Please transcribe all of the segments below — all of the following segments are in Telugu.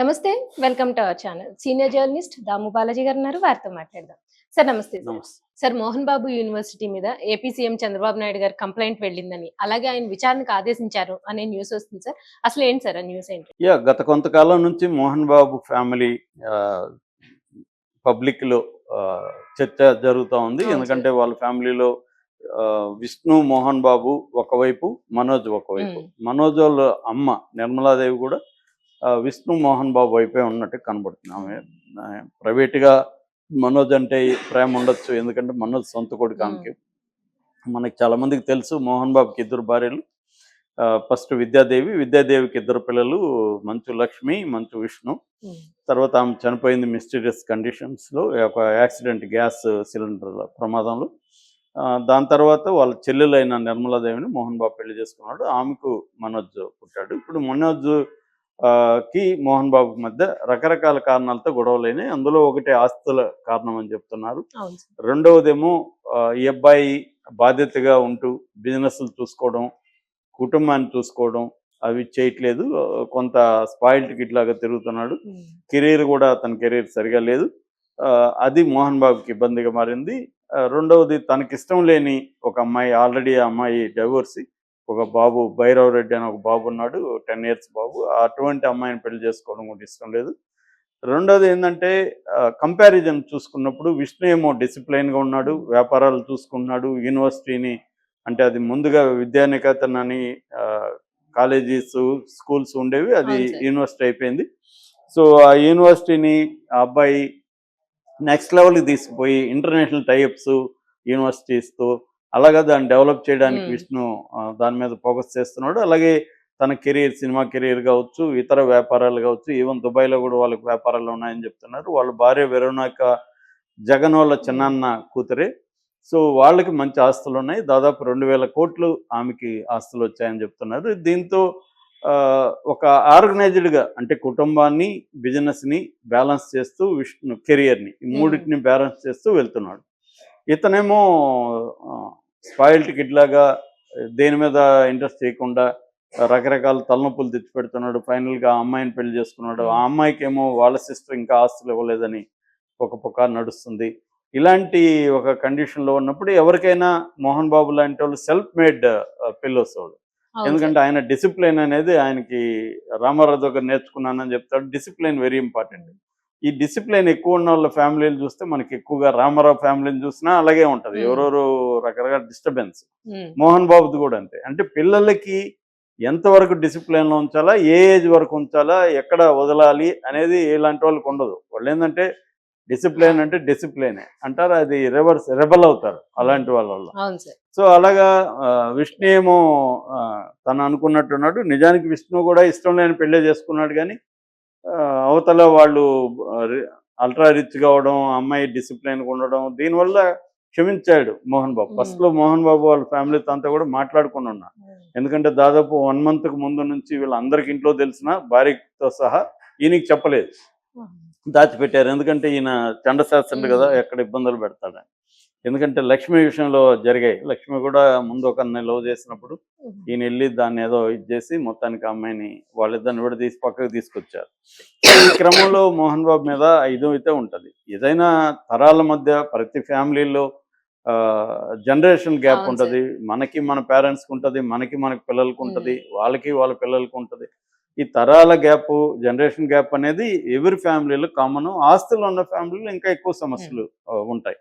నమస్తే welcome to our channel. Senior journalist Damu Balaji garu ఉన్నారు వారితో మాట్లాడదాం. సార్ నమస్తే సార్. మోహన్ బాబు యూనివర్సిటీ మీద AP CM Chandrababu Naidu garu complaint వెళ్ళిందని అలాగే ఆయన విచారణకు ఆదేశించారు అనే న్యూస్ వస్తుంది సార్. అసలు ఏంటి సార్ ఆ న్యూస్ ఏంటి? యా గత కొంతకాలం నుంచి మోహన్ బాబు ఫ్యామిలీ పబ్లిక్లో చర్చ జరుగుతూ ఉంది. ఎందుకంటే వాళ్ళ ఫ్యామిలీలో విష్ణు మోహన్ బాబు ఒకవైపు మనోజ్ ఒకవైపు. మనోజ్ వాళ్ళ అమ్మ నిర్మలాదేవి కూడా విష్ణు మోహన్ బాబు వైపే ఉన్నట్టు కనబడుతుంది. ఆమె ఆ, ప్రైవేట్గా మనోజ్ అంటే ప్రేమ ఉండొచ్చు ఎందుకంటే మనోజ్ సొంత కొడుకు ఆమెకి. మనకి చాలా మందికి తెలుసు మోహన్ బాబుకి ఇద్దరు భార్యలు. ఫస్ట్ విద్యాదేవి విద్యాదేవికి ఇద్దరు పిల్లలు మంచు లక్ష్మి మంచు విష్ణు. తర్వాత ఆమె చనిపోయింది మిస్టీరియస్ కండిషన్స్లో ఒక యాక్సిడెంట్ గ్యాస్ సిలిండర్ ప్రమాదంలో. దాని తర్వాత వాళ్ళ చెల్లెలైన నిర్మలాదేవిని మోహన్ బాబు పెళ్ళి చేసుకున్నాడు. ఆమెకు మనోజ్ పుట్టాడు. ఇప్పుడు మనోజ్ కి మోహన్ బాబు మధ్య రకరకాల కారణాలతో గొడవలైనాయి. అందులో ఒకటి ఆస్తుల కారణం అని చెప్తున్నారు. రెండవదేమో ఈ అబ్బాయి బాధ్యతగా ఉంటూ బిజినెస్లు చూసుకోవడం కుటుంబాన్ని చూసుకోవడం అవి చేయట్లేదు. కొంత స్పాయిల్డ్ కిట్ లాగా తిరుగుతున్నాడు. కెరీర్ కూడా అతని కెరీర్ సరిగా లేదు. అది మోహన్ బాబుకి ఇబ్బందిగా మారింది. రెండవది తనకి ఇష్టం లేని ఒక అమ్మాయి ఆల్రెడీ ఆ అమ్మాయి డైవోర్సీ ఒక బాబు భైరవ్ రెడ్డి అని ఒక బాబు ఉన్నాడు టెన్ ఇయర్స్ బాబు. అటువంటి అమ్మాయిని పెళ్ళి చేసుకోవడం కూడా ఇష్టం లేదు. రెండోది ఏంటంటే కంపారిజన్ చూసుకున్నప్పుడు విష్ణు ఏమో డిసిప్లైన్గా ఉన్నాడు వ్యాపారాలు చూసుకుంటున్నాడు యూనివర్సిటీని అంటే అది ముందుగా విద్యానికేతన్ అని కాలేజీస్ స్కూల్స్ ఉండేవి అది. యూనివర్సిటీ అయిపోయింది. సో ఆ యూనివర్సిటీని ఆ అబ్బాయి నెక్స్ట్ లెవెల్కి తీసుకుపోయి ఇంటర్నేషనల్ టైప్స్ యూనివర్సిటీస్తో అలాగా దాన్ని డెవలప్ చేయడానికి. విష్ణు దాని మీద ఫోకస్ చేస్తున్నాడు. అలాగే తన కెరీర్ సినిమా కెరీర్ కావచ్చు ఇతర వ్యాపారాలు కావచ్చు ఈవెన్ దుబాయ్లో కూడా వాళ్ళకి వ్యాపారాలు ఉన్నాయని చెప్తున్నారు. వాళ్ళ భార్య వెరోనాక జగన్ వాళ్ళ చిన్నాన్న కూతురే. సో వాళ్ళకి మంచి ఆస్తులు ఉన్నాయి. దాదాపు రెండు వేల కోట్లు ఆమెకి ఆస్తులు వచ్చాయని చెప్తున్నారు. దీంతో ఒక ఆర్గనైజ్డ్గా అంటే కుటుంబాన్ని బిజినెస్ని బ్యాలెన్స్ చేస్తూ విష్ణు కెరియర్ని ఈ మూడింటిని బ్యాలెన్స్ చేస్తూ వెళ్తున్నాడు. ఇతనేమో స్పాయిల్ టికెట్ లాగా దేని మీద ఇంట్రెస్ట్ చేయకుండా రకరకాల తలనొప్పులు తెచ్చిపెడుతున్నాడు ఫైనల్గా ఆ అమ్మాయిని పెళ్ళి చేసుకున్నాడు. ఆ అమ్మాయికి ఏమో వాళ్ళ సిస్టర్ ఇంకా ఆస్తులు ఇవ్వలేదని ఒక పుకారు నడుస్తుంది. ఇలాంటి ఒక కండిషన్లో ఉన్నప్పుడు ఎవరికైనా మోహన్ బాబు లాంటి వాళ్ళు సెల్ఫ్ మేడ్ పిల్లోస్ వాళ్ళు ఎందుకంటే ఆయన డిసిప్లిన్ అనేది ఆయనకి రామారావు దగ్గర నేర్చుకున్నానని చెప్తాడు. Discipline very important. ఈ డిసిప్లిన్ ఎక్కువ ఉన్న వాళ్ళ ఫ్యామిలీలు చూస్తే మనకి ఎక్కువగా రామారావు ఫ్యామిలీని చూసినా అలాగే ఉంటది. ఎవరెవరు రకరకాల డిస్టర్బెన్స్. మోహన్ బాబుది కూడా అంతే. అంటే పిల్లలకి ఎంతవరకు డిసిప్లిన్లో ఉంచాలా ఏ ఏజ్ వరకు ఉంచాలా ఎక్కడ వదలాలి అనేది ఇలాంటి వాళ్ళకి ఉండదు. వాళ్ళు ఏంటంటే డిసిప్లిన్ అంటే డిసిప్లినే. అంటారు అది రివర్స్ రెబల్ అవుతారు అలాంటి వాళ్ళ సో అలాగా విష్ణు ఏమో తను అనుకున్నట్టున్నాడు. నిజానికి విష్ణు కూడా ఇష్టం లేని పెళ్ళే చేసుకున్నాడు కానీ అవతల వాళ్ళు అల్ట్రా రిచ్ కావడం అమ్మాయి డిసిప్లిన్గా ఉండడం దీనివల్ల క్షమించాడు మోహన్ బాబు. Hmm. ఫస్ట్లో మోహన్ బాబు వాళ్ళ ఫ్యామిలీతో అంతా కూడా మాట్లాడుకుని ఉన్నా. ఎందుకంటే దాదాపు వన్ మంత్కు ముందు నుంచి వీళ్ళందరికి ఇంట్లో తెలిసిన భార్యతో సహా ఈయనకి చెప్పలేదు. దాచిపెట్టారు. ఎందుకంటే ఈయన చండశాస్త్రుడు కదా Hmm. ఎక్కడ ఇబ్బందులు పెడతాడని ఎందుకంటే లక్ష్మి విషయంలో జరిగాయి. లక్ష్మి కూడా ముందు ఒక లవ్ చేసినప్పుడు ఈయన వెళ్ళి దాన్ని ఏదో ఇది చేసి మొత్తానికి అమ్మాయిని వాళ్ళిద్దరిని కూడా తీసి పక్కకు తీసుకొచ్చారు. ఈ క్రమంలో మోహన్ బాబు మీద ఇది అయితే ఉంటుంది. ఏదైనా తరాల మధ్య ప్రతి ఫ్యామిలీలో జనరేషన్ గ్యాప్ ఉంటుంది. మనకి మన పేరెంట్స్కి ఉంటుంది మనకి మన పిల్లలకి ఉంటుంది వాళ్ళకి వాళ్ళ పిల్లలకి ఉంటుంది. ఈ తరాల గ్యాప్ జనరేషన్ గ్యాప్ అనేది ఎవరి ఫ్యామిలీలో కామన్ ఆస్తులు ఉన్న ఫ్యామిలీలో ఇంకా ఎక్కువ సమస్యలు ఉంటాయి.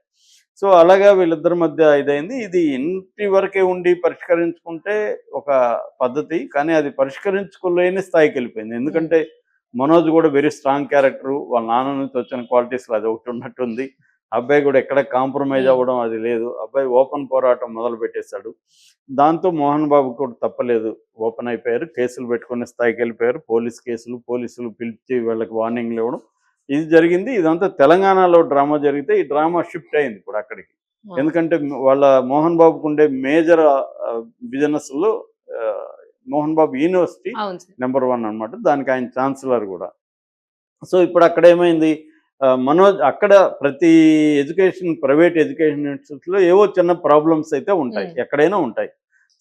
సో అలాగా వీళ్ళిద్దరి మధ్య ఇదైంది. ఇది ఇంటి వరకే ఉండి పరిష్కరించుకుంటే ఒక పద్ధతి కానీ అది పరిష్కరించుకోలేని స్థాయికి వెళ్ళిపోయింది. ఎందుకంటే మనోజ్ కూడా వెరీ స్ట్రాంగ్ క్యారెక్టర్ వాళ్ళ నాన్న నుంచి వచ్చిన క్వాలిటీస్ అది ఒకటి ఉన్నట్టుంది. అబ్బాయి కూడా ఎక్కడ కాంప్రమైజ్ Hmm. అవ్వడం అది లేదు. అబ్బాయి ఓపెన్ పోరాటం మొదలు పెట్టేశాడు. దాంతో మోహన్ బాబు కూడా తప్పలేదు. ఓపెన్ అయిపోయారు కేసులు పెట్టుకునే స్థాయికి వెళ్ళిపోయారు. పోలీస్ కేసులు పోలీసులు పిలిచి వీళ్ళకి వార్నింగ్లు ఇవ్వడం. ఇది జరిగింది. ఇదంతా తెలంగాణలో డ్రామా జరిగితే ఈ డ్రామా షిఫ్ట్ అయింది ఇప్పుడు అక్కడికి. ఎందుకంటే వాళ్ళ మోహన్ బాబుకు ఉండే మేజర్ బిజినెస్లో ఆ, Mohan Babu university number one అన్నమాట. దానికి ఆయన ఛాన్సలర్ కూడా. సో ఇప్పుడు అక్కడ ఏమైంది? మనోజ్ అక్కడ ప్రతి ఎడ్యుకేషన్ ప్రైవేట్ ఎడ్యుకేషన్ ఇన్స్టిట్యూట్స్లో ఏవో చిన్న ప్రాబ్లమ్స్ అయితే ఉంటాయి. ఎక్కడైనా ఉంటాయి.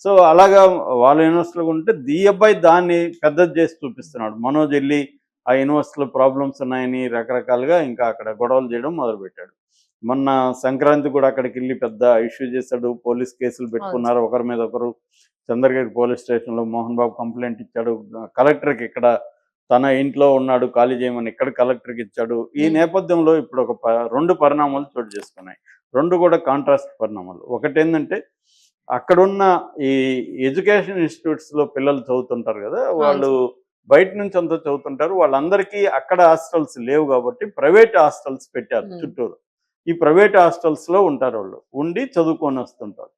సో అలాగా వాళ్ళ యూనివర్సిటీలో ఉంటే దీ అబ్బాయి దాన్ని పెద్దది చేసి చూపిస్తున్నాడు. మనోజ్ వెళ్ళి ఆ యూనివర్సిటీలో ప్రాబ్లమ్స్ ఉన్నాయని రకరకాలుగా ఇంకా అక్కడ గొడవలు చేయడం మొదలుపెట్టాడు. మొన్న సంక్రాంతి కూడా అక్కడికి వెళ్ళి పెద్ద ఇష్యూ చేశాడు. పోలీస్ కేసులు పెట్టుకున్నారు. ఒకరి మీద ఒకరు చంద్రగిరి పోలీస్ స్టేషన్లో మోహన్ బాబు కంప్లైంట్ ఇచ్చాడు. కలెక్టర్కి ఇక్కడ తన ఇంట్లో ఉన్నాడు. ఖాళీ చేయమని ఇక్కడ కలెక్టర్కి ఇచ్చాడు. ఈ. నేపథ్యంలో ఇప్పుడు ఒక రెండు పరిణామాలు చోటు చేసుకున్నాయి. రెండు కూడా కాంట్రాస్ట్ పరిణామాలు. ఒకటి ఏంటంటే అక్కడున్న ఈ ఎడ్యుకేషన్ ఇన్స్టిట్యూట్స్లో పిల్లలు చదువుతుంటారు కదా వాళ్ళు బయట నుంచి అంతా చదువుతుంటారు. వాళ్ళందరికీ అక్కడ హాస్టల్స్ లేవు కాబట్టి ప్రైవేట్ హాస్టల్స్ పెట్టారు. చుట్టూరు. ఈ ప్రైవేట్ హాస్టల్స్లో ఉంటారు వాళ్ళు. ఉండి చదువుకొని వస్తుంటారు.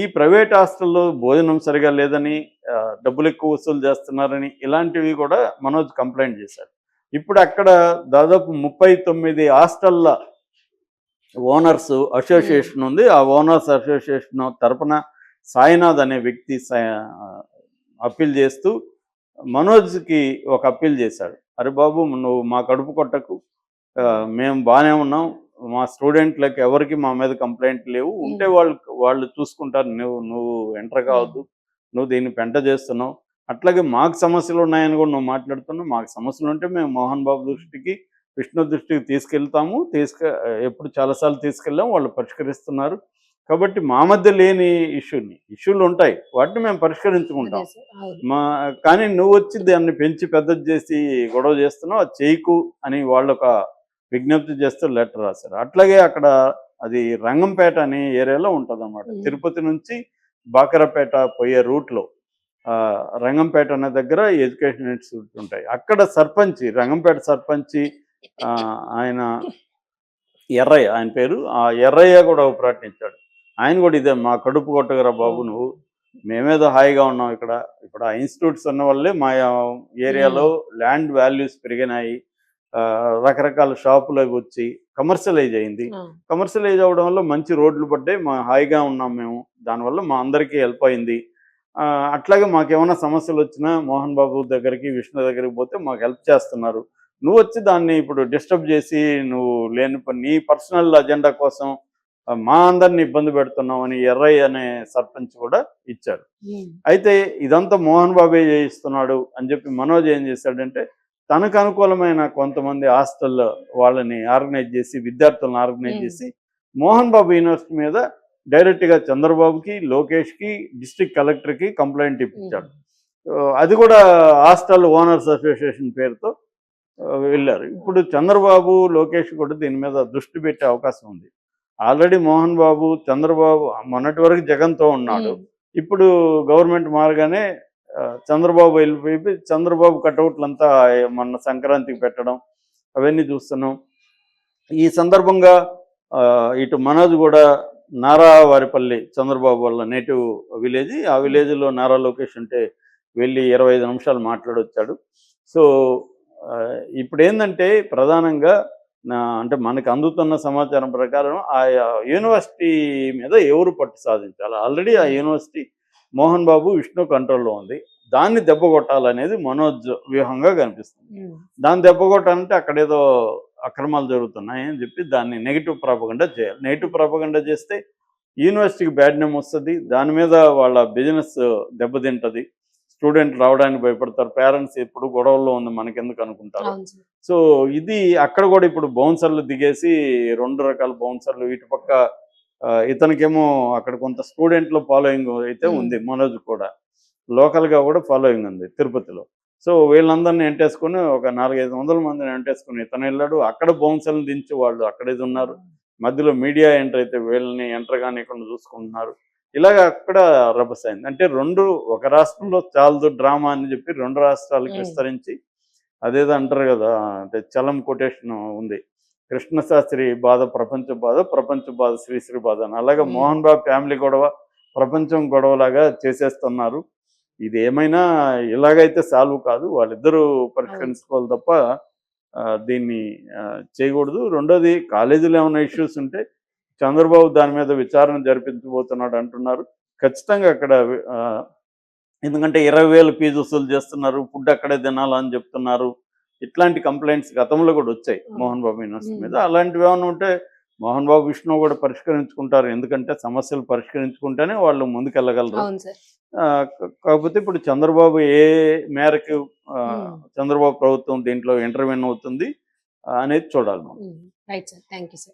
ఈ ప్రైవేట్ హాస్టల్లో భోజనం సరిగా లేదని డబ్బులు ఎక్కువ వసూలు చేస్తున్నారని ఇలాంటివి కూడా మనోజ్ కంప్లైంట్ చేశారు. ఇప్పుడు అక్కడ దాదాపు ముప్పై తొమ్మిది హాస్టల్ల ఓనర్స్ అసోసియేషన్ ఉంది. ఆ ఓనర్స్ అసోసియేషన్ తరపున సాయినాథ్ అనే వ్యక్తి అప్పీల్ చేస్తూ మనోజ్కి ఒక అప్పీల్ చేశాడు. అరే బాబు నువ్వు మా కడుపు కొట్టకు. మేము బాగానే ఉన్నాం. మా స్టూడెంట్లకు ఎవరికి మా మీద కంప్లైంట్ లేవు. ఉంటే వాళ్ళు వాళ్ళు చూసుకుంటారు. నువ్వు నువ్వు ఎంటర్ కావద్దు. నువ్వు దీన్ని పెంట చేస్తున్నావు. అట్లాగే మాకు సమస్యలు ఉన్నాయని కూడా నువ్వు మాట్లాడుతున్నావు. మాకు సమస్యలు ఉంటే మేము మోహన్ బాబు దృష్టికి విష్ణు దృష్టికి తీసుకెళ్తాము. తీసుక ఎప్పుడు చాలాసార్లు తీసుకెళ్ళాం. వాళ్ళు పరిష్కరిస్తున్నారు. కాబట్టి మా మధ్య లేని ఇష్యూని ఇష్యూలు ఉంటాయి. వాటిని మేము పరిష్కరించుకుంటాం. మా కానీ నువ్వు వచ్చి దాన్ని పెంచి పెద్దది చేసి గొడవ చేస్తున్నావు? అది చేయకు అని వాళ్ళు ఒక విజ్ఞప్తి చేస్తూ లెటర్ రాశారు. అట్లాగే అక్కడ అది రంగంపేట అనే ఏరియాలో ఉంటుంది Hmm. తిరుపతి నుంచి బాకరపేట పోయే రూట్లో రంగంపేట అనే దగ్గర ఎడ్యుకేషన్ ఇన్స్టిట్యూట్ ఉంటాయి. అక్కడ సర్పంచి రంగంపేట సర్పంచి ఆయన ఎర్రయ్య ఆయన పేరు ఆ ఎర్రయ్య కూడా ప్రకటించాడు ఆయన కూడా ఇదే మా కడుపు కొట్టగరా బాబు నువ్వు. మేమేదో హాయిగా ఉన్నాం ఇక్కడ. ఇక్కడ ఆ ఇన్స్టిట్యూట్స్ ఉన్న వల్లే మా ఏరియాలో ల్యాండ్ వాల్యూస్ పెరిగినాయి. రకరకాల షాపులు అవి వచ్చి కమర్షియలైజ్ అయింది. కమర్షియలైజ్ అవడం వల్ల మంచి రోడ్లు పడ్డాయి. మా హాయిగా ఉన్నాం మేము. దానివల్ల మా అందరికీ హెల్ప్ అయింది. అట్లాగే మాకేమైనా సమస్యలు వచ్చినా మోహన్ బాబు దగ్గరికి విష్ణు దగ్గరికి పోతే మాకు హెల్ప్ చేస్తున్నారు. నువ్వు వచ్చి దాన్ని ఇప్పుడు డిస్టర్బ్ చేసి నువ్వు లేని పని- నీ పర్సనల్ అజెండా కోసం మా అందరిని ఇబ్బంది పెడుతున్నావు అని ఎర్రయ్య అనే సర్పంచ్ కూడా ఇచ్చాడు. అయితే ఇదంతా మోహన్ బాబే చేయిస్తున్నాడు అని చెప్పి మనోజ్ ఏం చేశాడంటే తనకు అనుకూలమైన కొంతమంది హాస్టల్ వాళ్ళని ఆర్గనైజ్ చేసి విద్యార్థులను ఆర్గనైజ్. చేసి మోహన్ బాబు యూనివర్సిటీ మీద డైరెక్ట్గా చంద్రబాబుకి లోకేష్కి డిస్ట్రిక్ట్ కలెక్టర్కి కంప్లైంట్ ఇప్పించాడు. అది కూడా హాస్టల్ ఓనర్స్ అసోసియేషన్ పేరుతో వెళ్ళారు. ఇప్పుడు చంద్రబాబు లోకేష్ కూడా దీని మీద దృష్టి పెట్టే అవకాశం ఉంది. ఆల్రెడీ మోహన్ బాబు చంద్రబాబు మొన్నటి వరకు జగన్తో ఉన్నాడు. ఇప్పుడు గవర్నమెంట్ మారగానే చంద్రబాబు వెళ్ళిపోయి చంద్రబాబు కటౌట్లంతా మొన్న సంక్రాంతికి పెట్టడం అవన్నీ చూస్తున్నాం. ఈ సందర్భంగా ఇటు మనోజ్ కూడా నారా వారిపల్లి చంద్రబాబు వాళ్ళ నేటివ్ విలేజ్. ఆ విలేజ్లో నారా లోకేష్ ఉంటే వెళ్ళి ఇరవై ఐదు నిమిషాలు మాట్లాడొచ్చాడు. సో ఇప్పుడు ఏంటంటే ప్రధానంగా అంటే మనకు అందుతున్న సమాచారం ప్రకారం ఆ యూనివర్సిటీ మీద ఎవరు పట్టు సాధించాలి? ఆల్రెడీ ఆ యూనివర్సిటీ మోహన్ బాబు విష్ణు కంట్రోల్లో ఉంది. దాన్ని దెబ్బ కొట్టాలనేది మనోజ్ వ్యూహంగా కనిపిస్తుంది. దాన్ని దెబ్బ కొట్టాలంటే అక్కడ ఏదో అక్రమాలు జరుగుతున్నాయి అని చెప్పి దాన్ని నెగిటివ్ ప్రాపగండా చేయాలి. నెగిటివ్ ప్రాపగండా చేస్తే యూనివర్సిటీకి బ్యాడ్ నేమ్ వస్తుంది. దాని మీద వాళ్ళ బిజినెస్ దెబ్బతింటది. స్టూడెంట్ రావడానికి భయపడతారు. పేరెంట్స్ ఎప్పుడు గొడవల్లో ఉంది మనకెందుకు అనుకుంటారు? సో ఇది అక్కడ కూడా ఇప్పుడు బౌన్సర్లు దిగేసి రెండు రకాల బౌన్సర్లు ఇటు పక్క ఇతనికేమో అక్కడ కొంత స్టూడెంట్లో ఫాలోయింగ్ అయితే. ఉంది మనోజ్ కూడా. లోకల్గా కూడా ఫాలోయింగ్ ఉంది తిరుపతిలో. సో వీళ్ళందరినీ ఎంటేసుకొని ఒక నాలుగైదు వందల మందిని ఎంటేసుకుని ఇతను వెళ్ళాడు. అక్కడ బౌన్సర్లు దించి వాళ్ళు అక్కడేది ఉన్నారు. మధ్యలో మీడియా ఎంటర్ అయితే వీళ్ళని ఎంటర్ కానివ్వకుండా చూసుకుంటున్నారు. ఇలాగ అక్కడ రభస అయింది. అంటే రెండు ఒక రాష్ట్రంలో చాలదు డ్రామా అని చెప్పి రెండు రాష్ట్రాలకు. విస్తరించి అదేదో అంటారు కదా అంటే చలం కొటేషన్ ఉంది. కృష్ణశాస్త్రి బాధ ప్రపంచ బాధ ప్రపంచ బాధ శ్రీశ్రీ బాధ అని. అలాగే. మోహన్ బాబు ఫ్యామిలీ గొడవ ప్రపంచం గొడవలాగా చేసేస్తున్నారు. ఇది ఏమైనా ఇలాగైతే సాల్వ్ కాదు. వాళ్ళిద్దరూ పరిష్కరించుకోవాలి తప్ప దీన్ని చేయకూడదు. రెండోది కాలేజీలో ఏమైనా ఇష్యూస్ ఉంటే చంద్రబాబు దాని మీద విచారణ జరిపించబోతున్నాడు అంటున్నారు. ఖచ్చితంగా అక్కడ ఎందుకంటే ఇరవై వేలు ఫీజు వసూలు చేస్తున్నారు ఫుడ్ అక్కడే తినాలని చెప్తున్నారు. ఇట్లాంటి కంప్లైంట్స్ గతంలో కూడా వచ్చాయి మోహన్ బాబు యూనివర్సిటీ మీద. అలాంటివి ఏమైనా ఉంటే మోహన్ బాబు విష్ణు కూడా పరిష్కరించుకుంటారు. ఎందుకంటే సమస్యలు పరిష్కరించుకుంటేనే వాళ్ళు ముందుకెళ్ళగలరు. కాకపోతే ఇప్పుడు చంద్రబాబు ఏ మేరకు. చంద్రబాబు ప్రభుత్వం దీంట్లో ఇంటర్వ్యూన్ అవుతుంది అనేది చూడాలి మనం. Right sir. Thank you sir.